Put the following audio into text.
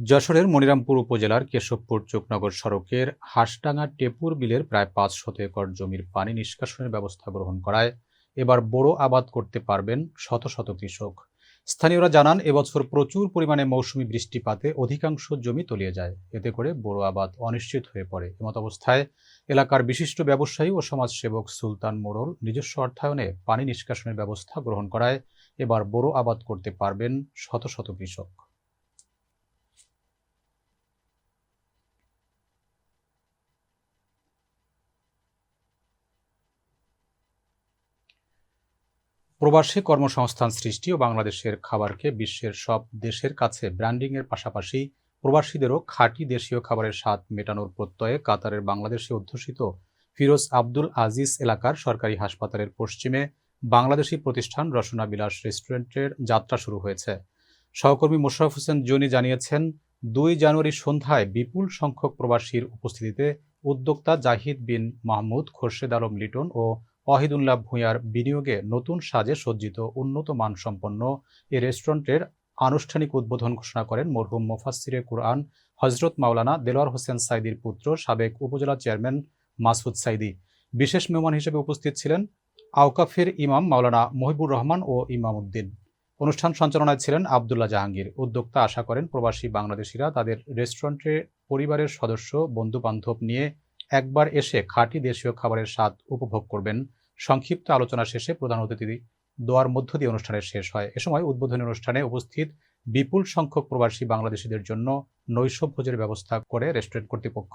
যশোরের মনিরামপুর উপজেলার কেশবপুর চোকনগর সড়কের হাঁসডাঙ্গা টেপুর বিলের প্রায় পাঁচ শত একর জমির পানি নিষ্কাশনের ব্যবস্থা গ্রহণ করায় এবার বড় আবাদ করতে পারবেন শত শত কৃষক। স্থানীয়রা জানান, এবছর প্রচুর পরিমাণে মৌসুমি বৃষ্টিপাতে অধিকাংশ জমি তলিয়ে যায়। এতে করে বড় আবাদ অনিশ্চিত হয়ে পড়ে। এমত অবস্থায় এলাকার বিশিষ্ট ব্যবসায়ী ও সমাজসেবক সুলতান মোড়ল নিজস্ব অর্থায়নে পানি নিষ্কাশনের ব্যবস্থা গ্রহণ করায় এবার বড় আবাদ করতে পারবেন শত শত কৃষক। প্রবাসী কর্মসংস্থান সৃষ্টি ও বাংলাদেশের খাবারকে বিশ্বের সব দেশের কাছে ব্র্যান্ডিংয়ের পাশাপাশি প্রবাসীদেরও খাঁটি দেশীয় খাবারের স্বাদ মেটানোর প্রত্যয়ে কাতারের বাংলাদেশে অধ্যুষিত ফিরোজ আব্দুল আজিজ এলাকার সরকারি হাসপাতালের পশ্চিমে বাংলাদেশি প্রতিষ্ঠান রসনা বিলাস রেস্টুরেন্টের যাত্রা শুরু হয়েছে। সহকর্মী মোশারফ হোসেন জনি জানিয়েছেন, দুই জানুয়ারি সন্ধ্যায় বিপুল সংখ্যক প্রবাসীর উপস্থিতিতে উদ্যোক্তা জাহিদ বিন মাহমুদ, খোরশেদ আলম লিটন ও ওয়াহিদুল্লাহ ভূঁইয়ার বিনিয়োগে নতুন সাজে সজ্জিত উন্নত মানসম্পন্ন এ রেস্টুরেন্টের আনুষ্ঠানিক উদ্বোধন ঘোষণা করেন মরহুম মোফাসসিরে কুরআন হজরত মাওলানা দেলোয়ার হোসেন সাইদির পুত্র সাবেক উপজেলা চেয়ারম্যান মাসুদ সাইদি। বিশেষ মেহমান হিসেবে উপস্থিত ছিলেন আওকাফের ইমাম মাওলানা মহিবুর রহমান ও ইমাম উদ্দিন অনুষ্ঠান সঞ্চালনায় ছিলেন আবদুল্লাহ জাহাঙ্গীর। উদ্যোক্তা আশা করেন প্রবাসী বাংলাদেশিরা তাদের রেস্টুরেন্টে পরিবারের সদস্য বন্ধু বান্ধব নিয়ে একবার এসে খাঁটি দেশীয় খাবারের স্বাদ উপভোগ করবেন। সংক্ষিপ্ত আলোচনা শেষে প্রধান অতিথি দোয়ার মধ্য দিয়ে অনুষ্ঠানের শেষ হয়। এ সময় উদ্বোধনী অনুষ্ঠানে উপস্থিত বিপুল সংখ্যক প্রবাসী বাংলাদেশিদের জন্য নৈশ ভোজের ব্যবস্থা করে রেস্টুরেন্ট কর্তৃপক্ষ।